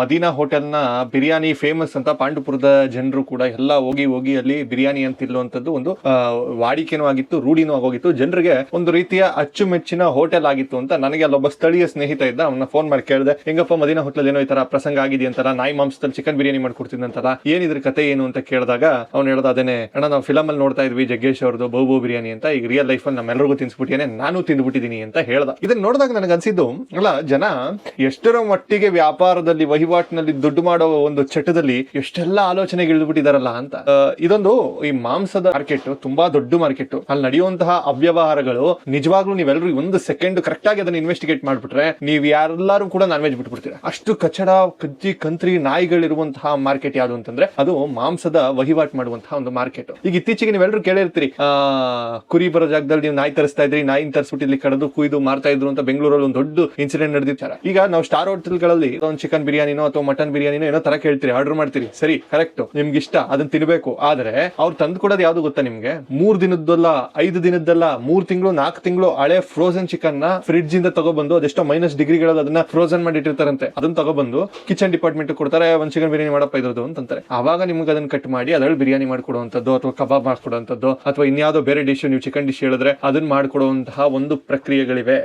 ಮದೀನಾ ಹೋಟೆಲ್ನ ಬಿರಿಯಾನಿ ಫೇಮಸ್ ಅಂತ ಪಾಂಡುಪುರದ ಜನರು ಕೂಡ ಎಲ್ಲ ಹೋಗಿ ಹೋಗಿ ಅಲ್ಲಿ ಬಿರಿಯಾನಿ ಅಂತ ಒಂದು ವಾಡಿಕೆನೂ ಆಗಿತ್ತು, ರೂಢಿನೂ ಆಗೋಗಿತ್ತು. ಜನರಿಗೆ ಒಂದು ರೀತಿಯ ಅಚ್ಚುಮೆಚ್ಚಿನ ಹೋಟೆಲ್ ಆಗಿತ್ತು ಅಂತ ನನಗೆ ಅಲ್ಲೊಬ್ಬ ಸ್ಥಳೀಯ ಸ್ನೇಹಿತ ಇದ್ದ ಅವನ ಫೋನ್ ಮಾಡಿ ಕೇಳಿದೆ, ಹೆಂಗಪ್ಪ ಮದೀನಾ ಹೋಟೆಲ್ ಏನೋ ಈ ತರ ಪ್ರಸಂಗ ಆಗಿದೆಯಂತಲ್ಲ ನಾಯಿ ಮಾಂಸದಲ್ಲಿ ಚಿಕನ್ ಬಿರಿಯಾನಿ ಮಾಡ್ಕೊಡ್ತಿದ್ದಂತಲ್ಲ ಏನಿದ್ರ ಕತೆ ಏನು? ಅಂತ ಕೇಳಿದಾಗ ಅವ್ನು ಹೇಳ್ದ, ಅದೇನೆ, ಅಣ್ಣ ನಾವು ಫಿಲಮ್ ಅಲ್ಲಿ ನೋಡ್ತಾ ಇದ್ವಿ, ಜಗ್ಗೇಶ್ ಅವ್ರದ್ದು ಬಹು ಬಿರಿಯಾನಿ ಅಂತ, ಈಗ ರಿಯಲ್ ಲೈಫ್ ಅಲ್ಲಿ ನಮ್ಮೆಲ್ಲರಿಗೂ ತಿನ್ಸ್ಬಿಟ್ಟಿಯಾನೆ ನಾನು ತಿಂದ್ಬಿಟ್ಟಿದೀನಿ ಅಂತ ಹೇಳ್ದ. ಇದನ್ನ ನೋಡಿದಾಗ ನನಗೆ ಅನ್ಸಿದ್ದು, ಅಲ್ಲ ಜನ ಎಷ್ಟರ ಮಟ್ಟಿಗೆ ವ್ಯಾಪಾರದಲ್ಲಿ ವಹಿವಾಟಿನಲ್ಲಿ ದುಡ್ಡು ಮಾಡೋ ಒಂದು ಚಟದಲ್ಲಿ ಎಷ್ಟೆಲ್ಲ ಆಲೋಚನೆಗೆ ಇಳಿದ್ಬಿಟ್ಟಿದಾರಲ್ಲ ಅಂತ. ಇದೊಂದು ಈ ಮಾಂಸದ ಮಾರ್ಕೆಟ್ ತುಂಬಾ ದೊಡ್ಡ ಮಾರ್ಕೆಟ್ ಅಲ್ಲಿ ನಡೆಯುವಂತಹ ಅವ್ಯವಹಾರಗಳು ನಿಜವಾಗ್ಲೂ ನೀವೆಲ್ಲರೂ ಒಂದು ಸೆಕೆಂಡ್ ಕರೆಕ್ಟ್ ಆಗಿ ಅದನ್ನ ಇನ್ವೆಸ್ಟಿಗೇಟ್ ಮಾಡ್ಬಿಟ್ರೆ ನೀವ್ ಯಾರೆಲ್ಲರೂ ಕೂಡ ನಾನ್ ವೆಜ್ ಬಿಟ್ಬಿಡ್ತೀರಾ. ಅಷ್ಟು ಕಚಡ, ಕಜ್ಜಿ, ಕಂತ್ರಿ ನಾಯಿಗಳಿರುವಂತಹ ಮಾರ್ಕೆಟ್ ಯಾವುದು ಅಂತಂದ್ರೆ ಅದು ಮಾಂಸದ ವಹಿವಾಟು ಮಾಡುವಂತಹ ಒಂದು ಮಾರ್ಕೆಟ್ ಈಗ ಇತ್ತೀಚೆಗೆ ನೀವೆಲ್ಲರೂ ಕೇಳಿರ್ತೀರಿ, ಆ, ಕುರಿ ಬರೋ ಜಾಗದಲ್ಲಿ ನೀವು ನಾಯಿ ತರಿಸ್ತಾ ಇದ್ರಿ ನಾಯಿ ತರಿಸ್ಬಿಟ್ಟು ಇಲ್ಲಿ ಕಡದು, ಕುಯ್ದು ಮಾರ್ತಾ ಇದ್ರು ಅಂತ ಬೆಂಗಳೂರಲ್ಲಿ ಒಂದು ದೊಡ್ಡ ಇನ್ಸಿಡೆಂಟ್ ನಡೆದಿರ್ತಾರ ಈಗ ನಾವು ಸ್ಟಾರ್ ಹೋಟೆಲ್ಗಳಲ್ಲಿ ಒಂದು ಚಿಕನ್ ಬಿರಿಯಾನಿನೋ ಅಥವಾ ಮಟನ್ ಬಿರಿಯಾನಿನೋ ಏನೋ ತರ ಕೇಳ್ತೀರಿ ಆರ್ಡರ್ ಮಾಡ್ತೀರಿ. ಸರಿ ಕರೆಕ್ಟ್ ನಿಮ್ಗೆ ಇಷ್ಟ ಅದನ್ನ ತಿನ್ಬೇಕು. ಆದ್ರೆ ಅವ್ರು ತಂದು ಕೊಡೋದು ಯಾವ್ದು ಗೊತ್ತಾ ನಿಮ್ಗೆ? ಮೂರ್ ದಿನದ್ದಲ್ಲ, ಐದು ದಿನದ್ದಲ್ಲ, ಮೂರ್ ತಿಂಗಳು ನಾಲ್ಕು ತಿಂಗಳು ಹಳೆ ಫ್ರೋಸನ್ ಚಿಕನ್ನ ಫ್ರಿಡ್ಜ್ ಇಂದ ತಗೊಬಂದು ಅದೆಷ್ಟೋ ಮೈನಸ್ ಡಿಗ್ರಿಗಳಲ್ಲಿ ಅದನ್ನ ಫ್ರೋಸನ್ ಮಾಡಿ ಇಟ್ಟಿರ್ತಾರಂತೆ. ಅದನ್ನ ತಗೊಬಂದು ಕಿಚನ್ ಡಿಪಾರ್ಟ್ಮೆಂಟ್ ಕೊಡ್ತಾರೆ, ಒಂದ್ ಚಿಕನ್ ಬಿರಿಯಾನಿ ಮಾಡಪ್ಪ ಇದ್ರದ್ದು ಅಂತಂತಾರೆ ಅವಾಗ ನಿಮ್ಗೆ ಅದನ್ನ ಕಟ್ ಮಾಡಿ ಅದ್ರಲ್ಲಿ ಬಿರಿಯಾನಿ ಮಾಡ್ಕೊಡುವಂಥದ್ದು ಅಥವಾ ಕಬಾಬ್ ಮಾಡ್ಕೊಡುವಂತದ್ದು ಅಥವಾ ಇನ್ಯಾವುದೋ ಬೇರೆ ಡಿಶ್ ನೀವು ಚಿಕನ್ ಡಿಶ್ ಹೇಳಿದ್ರೆ ಅದನ್ನ ಮಾಡ್ಕೊಡುವಂತಹ ಒಂದು ಪ್ರಕ್ರಿಯೆಗಳಿವೆ.